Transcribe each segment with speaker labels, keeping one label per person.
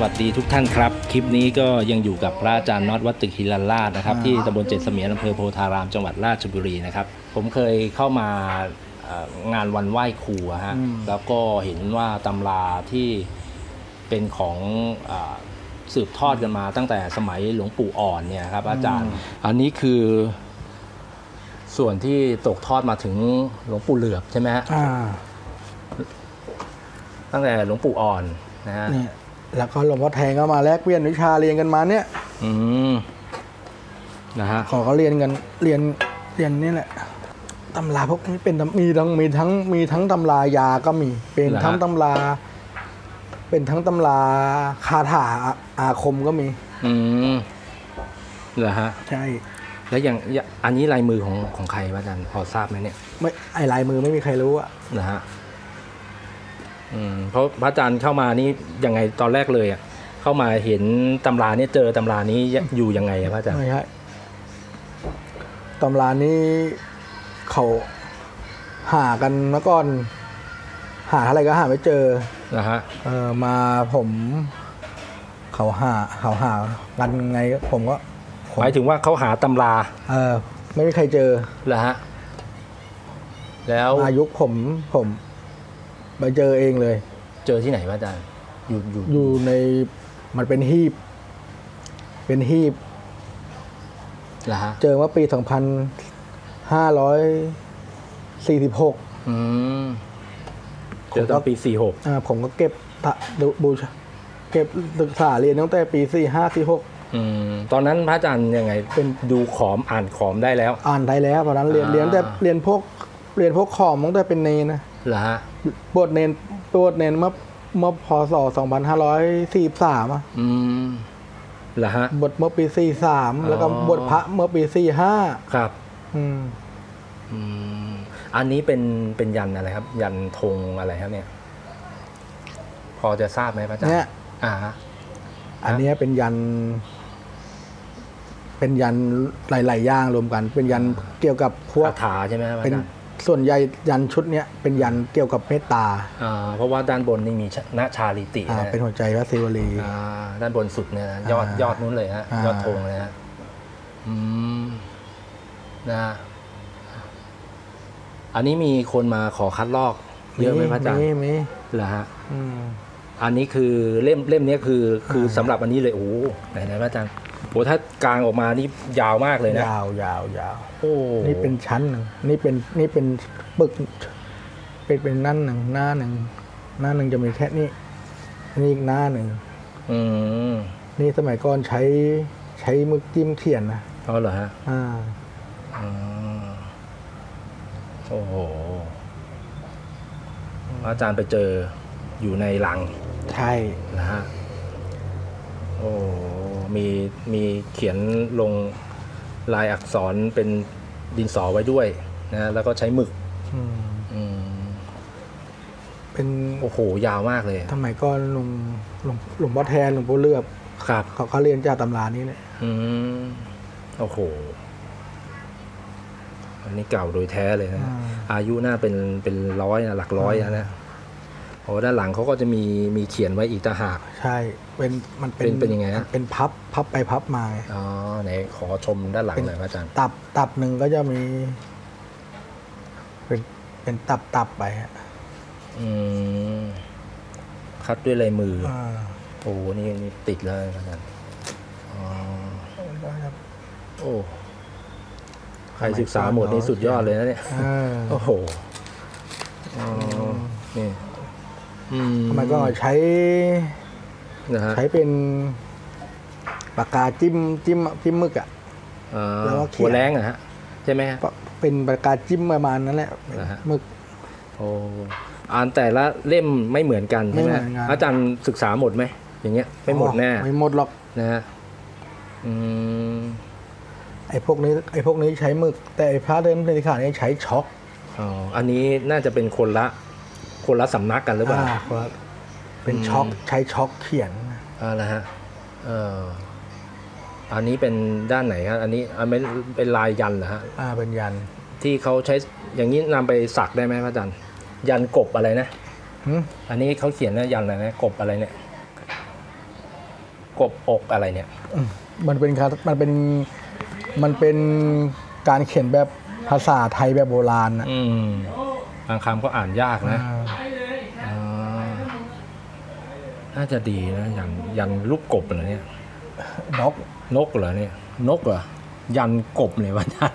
Speaker 1: วัสดีทุกท่านครับ คลิปนี้ก็ยังอยู่กับพระอาจารย์น็อตวัดตึกฮิลันลาดนะครับ
Speaker 2: อ่า
Speaker 1: ที่ตำบลเจ็ดเสมียนอำเภอโพธารามจังหวัดราชบุรีนะครับ ผมเคยเข้ามาเอ่องานวันไหว้ครูอะฮะแล้วก็เห็นว่าตำราที่เป็นของอาสืบทอดกันมาตั้งแต่สมัยหลวงปู่อ่อนเนี่ยครับ อาจารย์ อันนี้คือ ส่วนที่ตกทอดมาถึงหลวงปู่เหลือบใช่ไหมฮะ
Speaker 2: อ่า
Speaker 1: ตั้งแต่หลวงปู่อ่อนนะฮะ
Speaker 2: เนี่ย แล้วก็หลวงพ่อแทงก็มาแลกเปลี่ยนวิชาเรียนกันมาเนี่ย
Speaker 1: อืมนะฮะ
Speaker 2: ขอเขาเรียนกันเรียนเรียนนี่แหละตำราพวกนี้เป็นตำมีทั้งมีทั้งมีทั้งตำรายาก็มี เป็นทั้งตำรา เป็นทั้งตำราคาถาอาคมก็มี
Speaker 1: อืมเหรอฮะ
Speaker 2: ใช่
Speaker 1: แล้วอย่างอย่างอันนี้ลายมือของของใครวะอาจารย์พอทราบไหมเนี่ย
Speaker 2: ไม่ไอลายมือไม่มีใครรู้อะ
Speaker 1: นะฮะ อืมเพราะพระอาจารย์เข้ามานี่ยังไงตอนแรกเลยอะเข้ามาเห็นตำราเนี่ยเจอตำรานี้อยู่ยังไงอะพระอาจารย์
Speaker 2: ไม่ใช่ตำรานี้เขาหากันเมื่อก่อน หาอะไรก็หาไม่เจอ
Speaker 1: นะฮะ
Speaker 2: เออมาผม เขาหาเขาหากันไงผมก็ผม
Speaker 1: หมายถึงว่าเขาหาตำรา
Speaker 2: เออ ไม่มีใครเจอ
Speaker 1: เหรอฮะแล้ว
Speaker 2: อายุผมผม ไปเจอเองเลย
Speaker 1: เจอที่ไหนพระอาจารย์อยู่อยู่
Speaker 2: อยู่ในมันเป็นฮีบ เป็นฮีบ
Speaker 1: เหรอฮะ
Speaker 2: เจอเมื่อปีสองพันห้าร้อยสี่สิบหก
Speaker 1: อืมเจอตอนปีสี่หก
Speaker 2: อ่าผมก็เก็บตะดูบูชาเก็บศึกษาเรียนตั้งแต่ปีสี่ห้าสี่หก
Speaker 1: อืมตอนนั้นพระอาจารย์ยังไงเป็นดูขอมอ่านขอมได้แล้ว
Speaker 2: อ่านได้แล้วตอนนั้นเรียน
Speaker 1: อ่า
Speaker 2: เรียนแต่เรียนพวกเรียนพวกขอมตั้งแต่เป็นเนนนะ
Speaker 1: เหรอฮะ
Speaker 2: บวชเนนบวชเนนเมื่อเมื่อพศสองพันห้าร้อยสี่สามอะ
Speaker 1: อืมเหรอฮะ
Speaker 2: บวชเมื่อปีสี่สาม
Speaker 1: อ๋อ
Speaker 2: แล้วก็บวชพระเมื่อปีสี่ห้า
Speaker 1: ครับ
Speaker 2: อืม
Speaker 1: อืมอันนี้เป็นเป็นยันอะไรครับ ยันธงอะไรครับเนี่ย พอจะทราบไหมพระอาจารย์
Speaker 2: เนี่ย
Speaker 1: อ่าฮะ
Speaker 2: อันเนี้ยเป็นยัน เป็นยันหลายๆอย่างรวมกัน เป็นยันเกี่ยวกับพวก
Speaker 1: คาถาใช่ไหมครับอา
Speaker 2: เป็น
Speaker 1: จารย์
Speaker 2: ส่วนใหญ่ยันชุดเนี้ยเป็นยันเกี่ยวกับเมตตา
Speaker 1: อ่าเพราะว่าด้านบนนี่มีชนะชาลิติ
Speaker 2: อ่า
Speaker 1: นะ
Speaker 2: เป็นหัวใจพระศิวลี
Speaker 1: อ่าด้านบนสุดเนี่ยนะยอด
Speaker 2: อ่าย
Speaker 1: อดนู้นเลยฮะ
Speaker 2: อ่าย
Speaker 1: อดธงเลยฮะอืมนะฮะอันนี้มีคนมาขอคัดลอกเยอะไหมพระอาจารย์
Speaker 2: มีมี
Speaker 1: เหรอฮะ
Speaker 2: อืม
Speaker 1: อันนี้คือเล่มเล่มเนี้ยคือคือสำหรับอันนี้เลยโอ้โหไหนไหนพระอาจารย์ โอ้ถ้ากลางออกมานี่ยาวมากเลยนะ
Speaker 2: ยาวยาวยาว
Speaker 1: โอ้
Speaker 2: นี่เป็นชั้นหนึ่งนี่เป็นนี่เป็นปึก เป็นเป็นนั่นหนึ่งหน้าหนึ่งหน้าหนึ่งจะมีแค่นี้นี่อีกหน้าหนึ่ง
Speaker 1: อืม
Speaker 2: นี่สมัยก่อนใช้ใช้มึกจิ้มเขียนนะ
Speaker 1: เอาเหรอฮะ
Speaker 2: อ่า
Speaker 1: อืมโอ้โหพระอาจารย์ไปเจออยู่ในหลัง
Speaker 2: ใช่
Speaker 1: นะฮะโอ้ มีมีเขียนลงลายอักษรเป็นดินสอไว้ด้วยนะแล้วก็ใช้หมึก
Speaker 2: อืม
Speaker 1: อืม
Speaker 2: เป็น
Speaker 1: โอ้โหยาวมากเลย
Speaker 2: สมัยก่อนหลวงหลวงหลวงพ่อแทนหลวงพ่อเลือบ
Speaker 1: ครับ
Speaker 2: เขาเขาเรียนจากตำรานี้เนี่ย
Speaker 1: อืมโอ้โห อันนี้เก่าโดยแท้เลยนะ
Speaker 2: อ่า
Speaker 1: อายุน่าเป็นเป็นร้อยนะหลักร้อยนะนะ โอ้ด้านหลังเขาก็จะมีมีเขียนไว้อีกต่างหาก
Speaker 2: ใช่ เป็นมันเป็น
Speaker 1: เป็นเป็นยังไงฮะ
Speaker 2: เป็นพับพับไปพับมาไง
Speaker 1: อ๋อไหนขอชมด้านหลังหน่อยพระอาจารย์
Speaker 2: ตับตับหนึ่งก็จะมี เป็นเป็นตับตับไปฮะ
Speaker 1: อืมคัดด้วยลายมือ
Speaker 2: อ่า
Speaker 1: โอ้โหนี่นี่ติดเลยพระอาจารย์อ๋อ
Speaker 2: ก็จะ
Speaker 1: โอ้ใครศึกษาหมดนี่สุดยอดเลยนะเนี่ย
Speaker 2: อ่า
Speaker 1: โอ้โหอ๋อนี่อื ม
Speaker 2: ทำไมก็ใช้
Speaker 1: นะฮะ
Speaker 2: ใช้เป็นปากกาจิ้มจิ้มจิ้มหมึกอะ
Speaker 1: อ่า
Speaker 2: แล้วก็เขียน
Speaker 1: หัวแรงอะฮะใช่ไหมฮะ
Speaker 2: ปะเป็นปากกาจิ้มประมาณนั้นแหละ
Speaker 1: เหรอฮะ
Speaker 2: หมึก
Speaker 1: โอ้อ่านแต่ละเล่มไม่เหมือนกันใช่ไหม
Speaker 2: ไม่เหมือนกัน
Speaker 1: อาจารย์ศึกษาหมดไหมอย่างเงี้ยไม่หมดแน่
Speaker 2: ไม่หมดหรอก
Speaker 1: นะฮะอืม
Speaker 2: ไอ้พวกนี้ไอ้พวกนี้ใช้หมึก แต่ไอ้พระเดิมในขานี่ใช้ช็อก
Speaker 1: อ๋ออันนี้น่าจะเป็นคนละ คนละสำนักกันหรือเปล่า
Speaker 2: อ่าครับเป็น
Speaker 1: อืม
Speaker 2: ช็อกใช้ช็อกเขียน
Speaker 1: อ่าละฮะเอออันนี้เป็นด้านไหนครับอันนี้อันเป็นเป็นลายยันเหรอฮะ
Speaker 2: อ่าเป็นยัน
Speaker 1: ที่เขาใช้อย่างนี้นำไปสักได้ไหมพระอาจารย์ยันกบอะไรนะ
Speaker 2: หึ
Speaker 1: อันนี้เขาเขียนนะยันอะไรนะกบอะไรเนี่ย กบอกอะไรเนี่ย
Speaker 2: อืมมันเป็นการมันเป็นมันเป็นการเขียนแบบภาษาไทยแบบโบราณนะ
Speaker 1: อืม บางคำก็อ่านยากนะ
Speaker 2: อ่า
Speaker 1: อ่าน่าจะดีนะยันยันลูกกบเหรอเนี่ย
Speaker 2: นก
Speaker 1: นกเหรอเนี่ย นกเหรอยันกบเลยวะยัน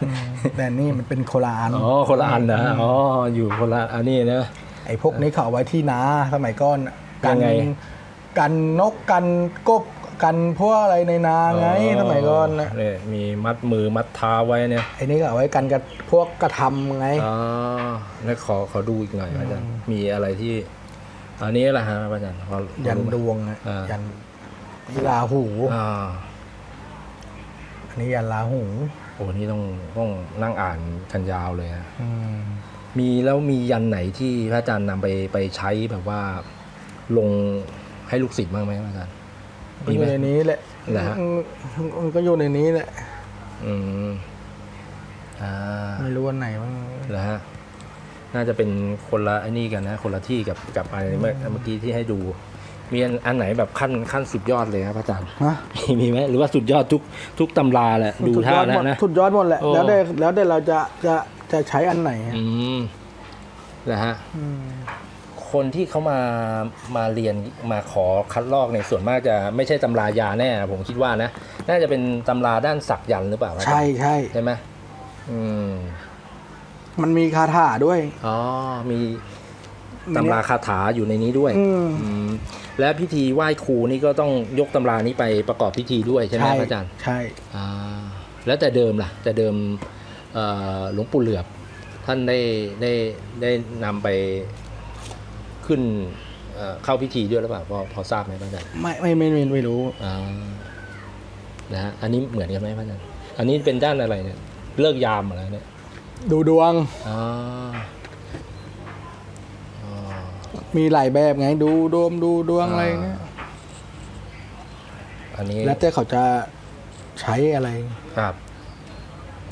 Speaker 2: แต่นี่มันเป็นโคลาอัน
Speaker 1: อ๋อคนละอันนะอ๋ออยู่คนละอันนี้นะ
Speaker 2: ไอ้พวกนี้เขาเอาไว้ที่นาสมัยก่อนน่ะกั
Speaker 1: ยังไง
Speaker 2: กันนกกันกบ กันพวกอะไรในนาไงสมัยก่อนนะ
Speaker 1: เนี่ยมีมัดมือมัดเท้าไว้เนี่ย
Speaker 2: ไอ้นี่ก็เอาไว้กันกับพวกกระทำไง
Speaker 1: อ๋อแล้วขอขอดูอีกหน่อยอาจารย์มีอะไรที่ อันนี้แหละฮะอาจารย์พอ
Speaker 2: ยัน
Speaker 1: รู้ไหม
Speaker 2: ดวงอะ
Speaker 1: อ่ายั
Speaker 2: ยันลาหู
Speaker 1: อ่า
Speaker 2: อันนี้ยันลาหู
Speaker 1: โอ้นี่ต้องต้องนั่งอ่านกันยาวเลยฮะ
Speaker 2: อืม
Speaker 1: มีแล้วมียันไหนที่พระอาจารย์นำไปไปใช้แบบว่า ลงให้ลูกศิษย์บ้างไหมพระอาจารย์
Speaker 2: ก็
Speaker 1: มี
Speaker 2: อ
Speaker 1: ไหม
Speaker 2: ยู่ในนี้แหละ
Speaker 1: เหรอฮะ
Speaker 2: อืมมันก็อยู่ในนี้แหละ
Speaker 1: อืมอ่า
Speaker 2: ไม่รู้วันไหนบ้าง
Speaker 1: เหรอฮะน่าจะเป็นคนละไอ้นี่กันนะ คนละที่กับกับอะไรเมื่อเมื่อกี้ที่ให้ดู มีอันอันไหนแบบขั้นขั้นสุดยอดเลยครับพระอาจารย์
Speaker 2: ฮะ
Speaker 1: มีมีไหมหรือว่าสุดยอดทุกทุกตำราแหละดู
Speaker 2: สุดย
Speaker 1: ท่า
Speaker 2: อดห
Speaker 1: นะ
Speaker 2: มด
Speaker 1: นะ
Speaker 2: สุดยอดหมดแหละ
Speaker 1: โอ้
Speaker 2: แล้วแต่แล้วแต่เราจะจะจะใช้อันไหนอะ
Speaker 1: อืมนะฮะ
Speaker 2: อืม
Speaker 1: คนที่เขามามาเรียนมาขอคัดลอกในยส่วนมากจะไม่ใช่ตำรายาแน่ ผมคิดว่านะ น่าจะเป็นตำราด้านศักยันต์หรือเปล่า
Speaker 2: ใช่ใช่
Speaker 1: ใช่ไหมอืม
Speaker 2: มันมีคาถาด้วย
Speaker 1: อ๋อ มีตำราคาถาอยู่ในนี้ด้วย
Speaker 2: อืม
Speaker 1: อืมและพิธีไหว้ครูนี่ก็ต้องยกตำรานี้ไปประกอบพิธีด้วยใช่ไหมพระอาจารย์
Speaker 2: ใช่
Speaker 1: อ่าแล้วแต่เดิมล่ะ แต่เดิมเอ่อหลวงปู่เหลือบ ท่านได้ได้ได้นำไป ขึ้นเอ่อเข้าพิธีด้วยหรือเปล่าพอพอทราบไหมพระอาจารย์
Speaker 2: ไม่ไม่ไม่ไม่ไม่รู้
Speaker 1: อ่านะฮะอันนี้เหมือนกันไหมพระอาจารย์อันนี้เป็นด้านอะไรเนี่ยเลิกยามอะไรเนี่ย
Speaker 2: ดูดวง
Speaker 1: อ่าอ๋อ
Speaker 2: มีหลายแบบไงดูดวงดูดวงอะไรเงี้ย
Speaker 1: อันนี้
Speaker 2: แล้วแต่เขาจะใช้อะไร
Speaker 1: ครับ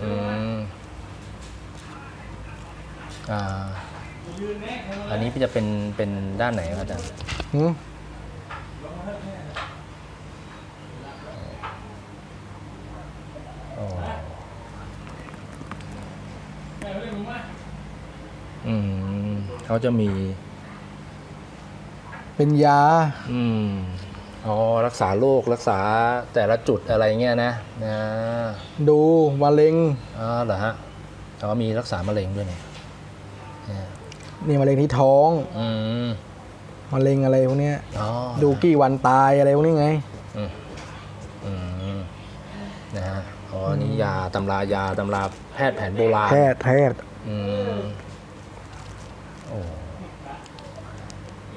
Speaker 1: อืมอ่า อันนี้จะเป็นเป็นด้านไหนครับอาจารย์
Speaker 2: หืม
Speaker 1: อ๋ออืมเขาจะมี
Speaker 2: เป็นยา
Speaker 1: อืม อ๋อ รักษาโรครักษาแต่ละจุดอะไรเงี้ยนะนะ
Speaker 2: ดูมะเร็ง
Speaker 1: อ๋อเหรอฮะอ๋อมีรักษามะเร็งด้วยเนี่ยเนี่ย
Speaker 2: นี่มะเร็งที่ท้อง
Speaker 1: อืม
Speaker 2: มะเร็งอะไรพวกเนี้ย
Speaker 1: อ๋อ
Speaker 2: ดูกี่วันตายอะไรพวกนี้ไง
Speaker 1: อืมอืมนะฮะอ๋ออันนี่ยาตำรายาตำราแพทย์แผนโบราณ
Speaker 2: แพทย์แพทย์
Speaker 1: อืมโอ้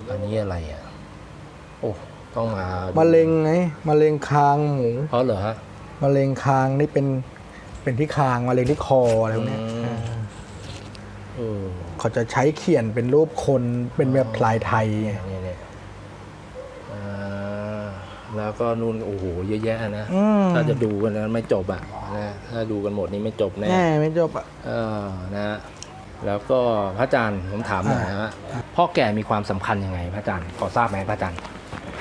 Speaker 1: อันนี้อะไรอะ โอ้ ต้องมาดู
Speaker 2: มะเร็งไงมะเร็งคางหมู
Speaker 1: อ๋อเหรอฮะ
Speaker 2: มะเร็งคางนี่เป็นเป็นที่คางมะเร็งที่คออะไรพวกเนี้ย
Speaker 1: อืม
Speaker 2: เออ
Speaker 1: เออ
Speaker 2: เขาจะใช้เขียนเป็นรูปคนเป็นแบบลายไทยไง
Speaker 1: เนี่ยเนี่ยอ่าแล้วก็นู่นโอ้โหเยอะแยะนะ
Speaker 2: อืม
Speaker 1: ถ้าจะดูกันแล้วไม่จบอะนะถ้าดูกันหมดนี่ไม่จบแน่
Speaker 2: แน่ไม่จบอะ
Speaker 1: เออนะฮะแล้วก็พระอาจารย์ผมถามหน่อยนะฮะพ่อแก่มีความสำคัญยังไงพระอาจารย์พอทราบไหมพระอาจารย์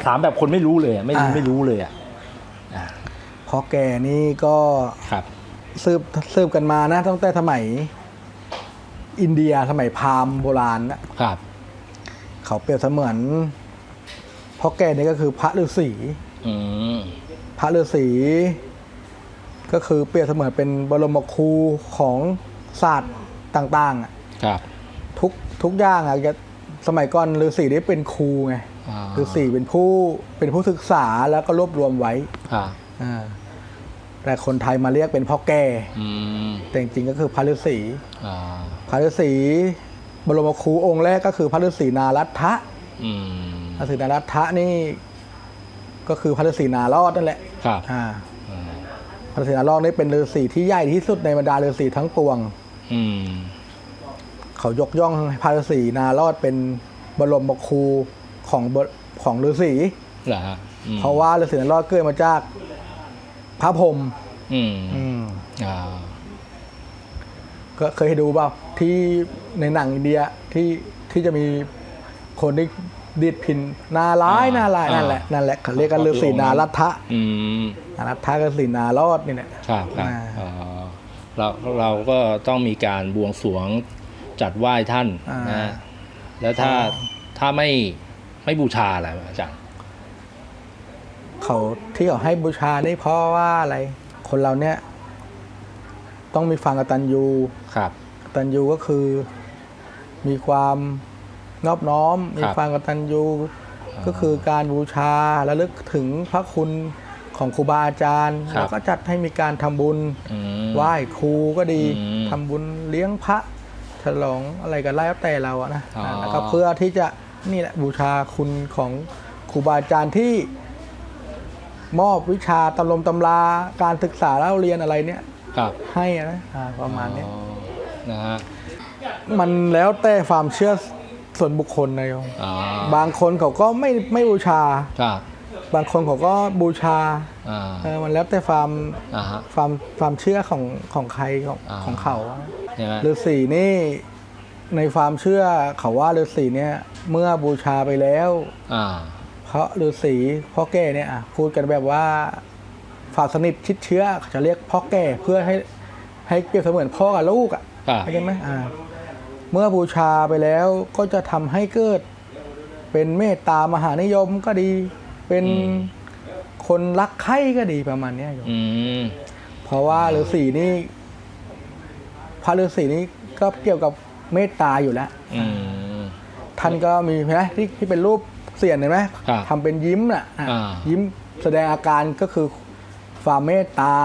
Speaker 1: ถามแบบคนไม่รู้เลยอะไม่รู้ไม่รู้เลยอะอ่า
Speaker 2: พอแก่นี่ก็
Speaker 1: ครับ
Speaker 2: สืบสืบกันมานะตั้งแต่สมัย อินเดียสมัยพราหมณ์โบราณนะครับ เขาเปรียบเสมือนพ่อแก่นี่ก็คือพระฤาษี
Speaker 1: อืม
Speaker 2: พระฤาษีก็คือเปรียบเสมือนเป็นบรมครูของศาสตร์ต่างๆอะ
Speaker 1: ครับ
Speaker 2: ทุกทุกอย่างอะจะสมัยก่อนฤาษีได้เป็นครูไง
Speaker 1: อ่า
Speaker 2: ฤาษีเป็นผู้เป็นผู้ศึกษาแล้วก็รวบรวมไว้
Speaker 1: ครับ
Speaker 2: อ่า แต่คนไทยมาเรียกเป็นพ่อแก่
Speaker 1: อืม
Speaker 2: แต่จริงๆก็คือพระฤาษี
Speaker 1: อ่า
Speaker 2: พระฤาษีบรมครูองค์แรกก็คือพระฤาษีนารัตถะ
Speaker 1: อืม
Speaker 2: พระฤาษีนารัตถะนี่ก็คือพระฤาษีนารอดนั่นแหละ
Speaker 1: ครับ
Speaker 2: อ่า
Speaker 1: อืม
Speaker 2: พระฤาษีนารอดนี่เป็นฤาษีที่ใหญ่ที่สุดในบรรดาฤาษีทั้งปวง
Speaker 1: อืม
Speaker 2: เขายกย่องให้พระฤาษีนารอดเป็นบรมครูของบของฤาษี
Speaker 1: เหรอฮะอืม
Speaker 2: เพราะว่าฤาษีนารอดเกิดมาจาก พระพรหม
Speaker 1: อืม
Speaker 2: อืม
Speaker 1: อ่า
Speaker 2: ก็เคยดูเปล่าที่ในหนังอินเดียที่ที่จะมีคนที่ดีดพินนาร้าย
Speaker 1: อ่า
Speaker 2: นาลายนั่นแหละ
Speaker 1: อ่านั่
Speaker 2: นั่นแหละเขาเรียกกันฤาษีนารัทะ
Speaker 1: อืม
Speaker 2: นารัทะกับฤาษีนารอดนี่แหละ
Speaker 1: ครับครับ
Speaker 2: อ่า
Speaker 1: อ๋อเราเราก็ต้องมีการบวงสรวงจัดไหว้ท่าน
Speaker 2: อ่าน
Speaker 1: นะแล้วถ้าถ้าไม่ไม่บูชาอะไรอาจารย์
Speaker 2: เขาที่เขาให้บูชานี่เพราะว่าอะไร คนเราเนี่ย ต้องมีฟังกตัญญู
Speaker 1: ครับ
Speaker 2: กตัญญูก็คือ มีความนอบน้อม มี
Speaker 1: ครับ
Speaker 2: ความกตัญญู
Speaker 1: อ่า
Speaker 2: ก็คือการบูชาและลึกถึงพระคุณของครูบาอาจารย์
Speaker 1: ครับ
Speaker 2: แล้วก็จัดให้มีการทำบุญ
Speaker 1: อืม
Speaker 2: ไหว้ครูก็ดี
Speaker 1: อืม
Speaker 2: ทำบุญเลี้ยงพระฉลองอะไรก็แล้วแต่เราอะนะ
Speaker 1: อ๋อ
Speaker 2: แล้วก็เพื่อที่จะนี่แหละบูชาคุณของครูบาอาจารย์ที่ มอบวิชาตำรมตำราการศึกษาเล่าเรียนอะไรเนี่ย
Speaker 1: ครับ
Speaker 2: ให้อะนะอ่าประมาณเนี้ย
Speaker 1: อ๋อนะฮะ
Speaker 2: มันแล้วแต่ความเชื่อส่วนบุคคลนะโยม
Speaker 1: อ๋อบา
Speaker 2: งคนเขาก็ไม่ไม่บูชา
Speaker 1: ครับ
Speaker 2: บางคนเขาก็บูชา
Speaker 1: อ่า
Speaker 2: เออมันแล้วแต่ความ
Speaker 1: อ่าฮะ
Speaker 2: ความความเชื่อของของใครของ
Speaker 1: อ่า
Speaker 2: ของเขา
Speaker 1: ใช่ไหม
Speaker 2: ฤาษีนี่ในความเชื่อเขาว่าฤาษีเนี่ยเมื่อบูชาไปแล้ว
Speaker 1: อ่า
Speaker 2: เพราะฤาษีพ่อแก่เนี่ยอะพูดกันแบบว่าฝาสนิทชิดเชื้อเขาจะเรียกพ่อแก่เพื่อให้ให้เปรียบเสมือนพ่อกับลูกอะ
Speaker 1: ครับ
Speaker 2: เข้าใจไหมอ่า เมื่อบูชาไปแล้วก็จะทำให้เกิด เป็นเมตตามหานิยมก็ดี เป็นคนรักใคร่ก็ดีประมาณเนี้ยโยม
Speaker 1: อืม
Speaker 2: เพราะว่าฤาษีนี่พระฤาษีนี่ก็เกี่ยวกับเมตตาอยู่แล้ว
Speaker 1: อืม
Speaker 2: ท่านก็มีเห็นไหมที่ที่เป็นรูป เสียนเห็นไหม
Speaker 1: ครับ
Speaker 2: ทำเป็นยิ้มน่ะอะ
Speaker 1: อ่า
Speaker 2: ยิ้มแสดงอาการก็คือความเมตตา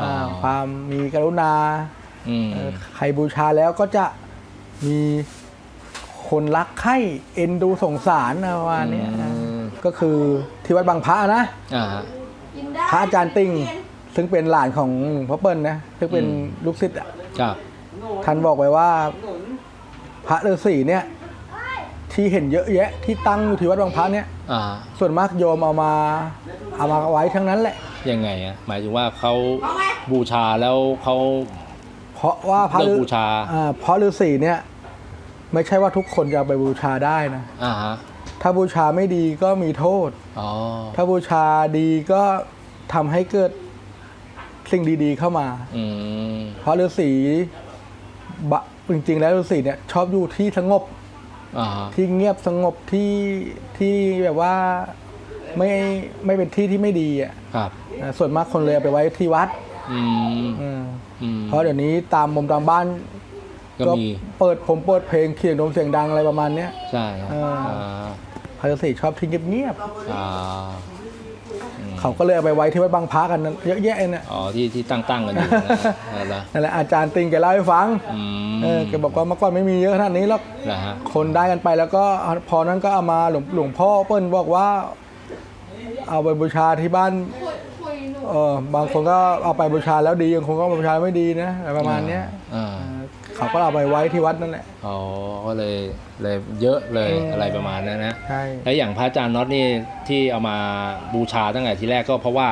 Speaker 1: อ่า
Speaker 2: อ่าความมีกรุณา
Speaker 1: อืม
Speaker 2: เออใครบูชาแล้วก็จะมีคนรักใคร่เอ็นดูสงสารนะประมาณเนี้ย
Speaker 1: อืม
Speaker 2: ก็คือที่วัดบางพระนะ
Speaker 1: อ่าฮะ
Speaker 2: พระอาจารย์ติ่งซึ่งเป็นหลานของหลวงพ่อเปิ้ลนะซึ่งเป็น
Speaker 1: อืม
Speaker 2: ลูกศิษย์อะ
Speaker 1: ครับ
Speaker 2: ท่านบอกไว้ว่า พระฤาษีเนี่ย ที่เห็นเยอะแยะ ที่ตั้งอยู่ที่วัดบางพระเนี่ย
Speaker 1: อ่า
Speaker 2: ส่วนมากโยมเอามาเอามาไว้ทั้งนั้นแหละ
Speaker 1: ยังไงอะหมายถึงว่าเขาบูชาแล้วเขา
Speaker 2: เพราะว่าพระ
Speaker 1: เลิก
Speaker 2: ฤ
Speaker 1: บูชา
Speaker 2: อ่าเพราะฤาษีเนี่ย ไม่ใช่ว่าทุกคนจะเอาไปบูชาได้นะ
Speaker 1: อ่าฮะ
Speaker 2: ถ้าบูชาไม่ดีก็มีโทษ
Speaker 1: อ๋อ
Speaker 2: ถ้าบูชาดีก็ทำให้เกิดสิ่งดีๆเข้ามา
Speaker 1: อืม
Speaker 2: เพราะฤาษีบะจริงๆแล้วฤาษีเนี่ยชอบอยู่ที่สงบ
Speaker 1: อ่าฮะ
Speaker 2: ที่เงียบสงบที่ที่แบบว่าไม่ไม่เป็นที่ที่ไม่ดีอะ
Speaker 1: ครับ
Speaker 2: อ่าส่วนมากคนเลยเอาไปไว้ที่วัด
Speaker 1: อืม
Speaker 2: อืม
Speaker 1: อืม
Speaker 2: เพราะเดี๋ยวนี้ตามมุมตามบ้าน
Speaker 1: ก็มี
Speaker 2: เปิดผมเปิดเพลงเขียงดมเสียงดังอะไรประมาณเนี้ย
Speaker 1: ใช่ครับ
Speaker 2: เอออ่
Speaker 1: อ่า
Speaker 2: พระฤาษีชอบที่เงียบ
Speaker 1: อ่า
Speaker 2: ๆ เขาก็เลยเอาไปไว้ที่วัดบางพระกันนั่นเยอะแยะเนี่ย
Speaker 1: อ๋อที่ที่ตั้งตั้งๆกันอยู่นะนั่นแหละ
Speaker 2: นั่นแหละอาจารย์ติงแกเล่าให้ฟัง
Speaker 1: อืม
Speaker 2: เออแกบอกว่าเมื่อก่อนไม่มีเยอะขนาดนี้หรอก
Speaker 1: นะฮะ
Speaker 2: คนได้กันไปแล้วก็พอนั้นก็เอามาหลวงหลวงพ่อเปิ้ลบอกว่า เอาไปบูชาที่บ้านเออบางคนก็เอาไปบูชาแล้วดีบางคนก็บูชาไม่ดีนะอะไรประมาณเนี้ย
Speaker 1: อ่า
Speaker 2: เออเขาก็เอาไปไว้ที่วัดนั่นแหละ
Speaker 1: อ๋อก็เลยเลยเยอะเลย
Speaker 2: อืม
Speaker 1: อะไรประมาณนั้นนะ
Speaker 2: ใช่
Speaker 1: แล้วอย่างพระอาจารย์น็อตนี่ที่เอามาบูชาตั้งแต่ทีแรกก็เพราะว่า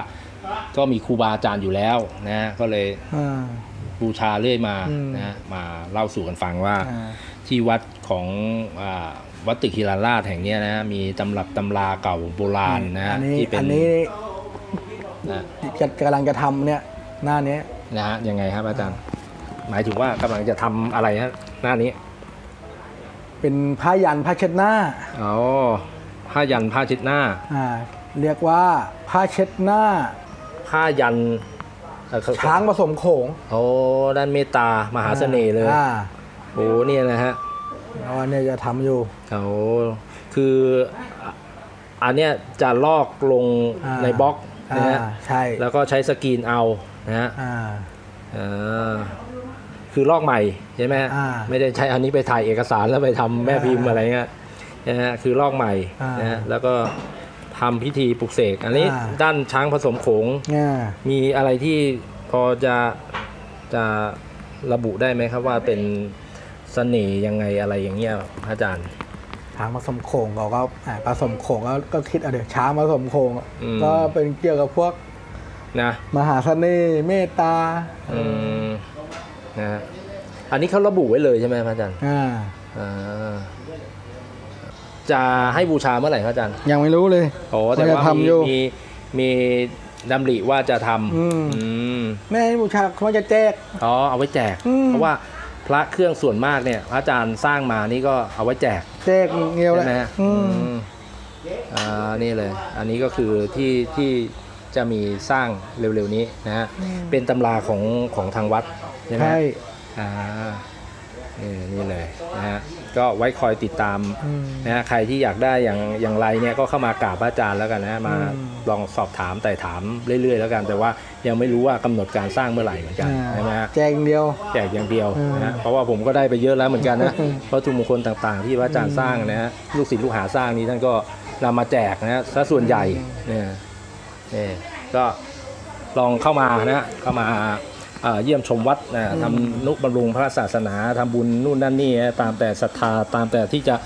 Speaker 1: ก็มีครูบาอาจารย์อยู่แล้วนะก็เลย
Speaker 2: อ่า
Speaker 1: บูชาเรื่อยมา
Speaker 2: อืม
Speaker 1: นะมาเล่าสู่กันฟังว่า
Speaker 2: อ่า
Speaker 1: ที่วัดของอ่าวัดตึกฮิราราชแห่งเนี้ยนะมีตำรับตำราเก่าโบราณนะ
Speaker 2: อันนี้
Speaker 1: ที่เป็น
Speaker 2: อันนี้
Speaker 1: นะ
Speaker 2: จะกำลังจะทำเนี่ยหน้าเนี้ย
Speaker 1: นะฮะยังไงครับอาจารย์ หมายถึงว่ากำลังจะทำอะไรฮะหน้านี้
Speaker 2: เป็นผ้ายันผ้าเช็ดหน้า
Speaker 1: อ๋อผ้ายันผ้าเช็ดหน้า
Speaker 2: อ่าเรียกว่าผ้าเช็ดหน้า
Speaker 1: ผ้ายันเอ่อ
Speaker 2: ช้างผสมโขง
Speaker 1: โอ้ด้านเมตตามหาเสน่ห์เลย
Speaker 2: อ่า
Speaker 1: โอ้เนี่ยนะฮะ
Speaker 2: แล้วอันเนี้ยจะทำอยู่
Speaker 1: โอ้คืออะอันเนี้ยจะลอกลง
Speaker 2: อ่า
Speaker 1: ในบล็อกนะ
Speaker 2: อ่า
Speaker 1: ฮะ
Speaker 2: ใช่
Speaker 1: แล้วก็ใช้สกรีนเอานะฮะ
Speaker 2: อ่า
Speaker 1: อ่า คือลอกใหม่ใช่ไหมฮะ
Speaker 2: อ่า
Speaker 1: ไม่ได้ใช้อันนี้ไปถ่ายเอกสารแล้วไปทำแม่พิมพ์
Speaker 2: อ่า
Speaker 1: อะไรเงี้ยนะฮะคือลอกใหม่
Speaker 2: อ่าน
Speaker 1: นะฮะแล้วก็ทำพิธีปลุกเสกอันนี้
Speaker 2: อ่า
Speaker 1: ด้านช้างผสมโขง
Speaker 2: อ่า
Speaker 1: มีอะไรที่พอจะจะระบุได้ไหมครับว่าเป็นเสน่ห์ยังไงอะไรอย่างเงี้ยพระอาจารย์
Speaker 2: ช้างผสมโขงเขาก็อ่าผสมโขงก็ก็คิดเอาเดี๋ยวช้างผสมโขงอะ
Speaker 1: อืม
Speaker 2: ก็เป็นเกี่ยวกับพวก
Speaker 1: นะ
Speaker 2: มหาเสน่ห์เมตตา
Speaker 1: อืม นะฮะอันนี้เขาระบุไว้เลยใช่ไหมพระอาจารย์
Speaker 2: อ่า
Speaker 1: อ่าจะให้บูชาเมื่อไหร่ครับอาจารย์
Speaker 2: ยังไม่รู้เลย
Speaker 1: โอ้แต่
Speaker 2: ว่าจะ
Speaker 1: ว่า
Speaker 2: ทำ
Speaker 1: มี
Speaker 2: อยู่
Speaker 1: มีมีดำริว่าจะท
Speaker 2: อืมำ
Speaker 1: อืม
Speaker 2: แม่ให้บูชาเขาจะแจก
Speaker 1: อ๋อเอาไว้แจก
Speaker 2: อืม
Speaker 1: เพราะว่าพระเครื่องส่วนมากเนี่ยพระอาจารย์สร้างมานี่ก็เอาไว้แจก
Speaker 2: แจกเงียวแห
Speaker 1: ใช่
Speaker 2: ละ
Speaker 1: ไหมฮะ
Speaker 2: อืม
Speaker 1: อืมอ่านี่เลย อันนี้ก็คือที่ที่ จะมีสร้างเร็วๆนี้นะฮะเป็นตำราของของทางวัดใช่ไหม
Speaker 2: ใช่
Speaker 1: อ่านี่นี่เลยนะฮะก็ไว้คอยติดตาม
Speaker 2: อืม
Speaker 1: นะฮะใครที่อยากได้อย่างอย่างไรเนี่ยก็เข้ามากราบพระอาจารย์แล้วกันนะฮะมา
Speaker 2: อืม
Speaker 1: ลองสอบถามไต่ถามเรื่อยๆ แล้วกัน แต่ว่ายังไม่รู้ว่ากำหนดการสร้างเมื่อไหร่เหมือนกัน
Speaker 2: อ่า
Speaker 1: ใช่ไหมฮะ
Speaker 2: แจกอย่างเดียว
Speaker 1: แจกอย่างเดียว
Speaker 2: อืม
Speaker 1: นะฮะเพราะว่าผมก็ได้ไปเยอะแล้วเหมือนกันนะ
Speaker 2: อืม
Speaker 1: เพราะทุกมงคลต่างๆ ที่พระอาจารย์สร้างนะฮะลูกศิษย์ลูกหาสร้างนี้ท่านก็นำมาแจกนะฮะซะส่วนใหญ่เนี่ย นี่ก็ลองเข้ามานะฮะเข้ามาเอ่อเยี่ยมชมวัดนะทำนุบำรุงพระศาสนาทำบุญนู่นนั่นนี่นะตามแต่ศรัทธาตามแต่ที่จะ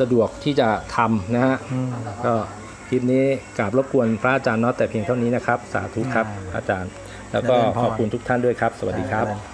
Speaker 1: สะดวกที่จะทำนะฮะ
Speaker 2: อืม
Speaker 1: ก็คลิปนี้กราบรบกวนพระอาจารย์น็อตแต่เพียงเท่านี้นะครับ สาธุครับอาจารย์ แล้วก็
Speaker 2: เจริญพร
Speaker 1: ขอบคุณทุกท่านด้วยครับ สวัสดีครับ
Speaker 2: เจญพร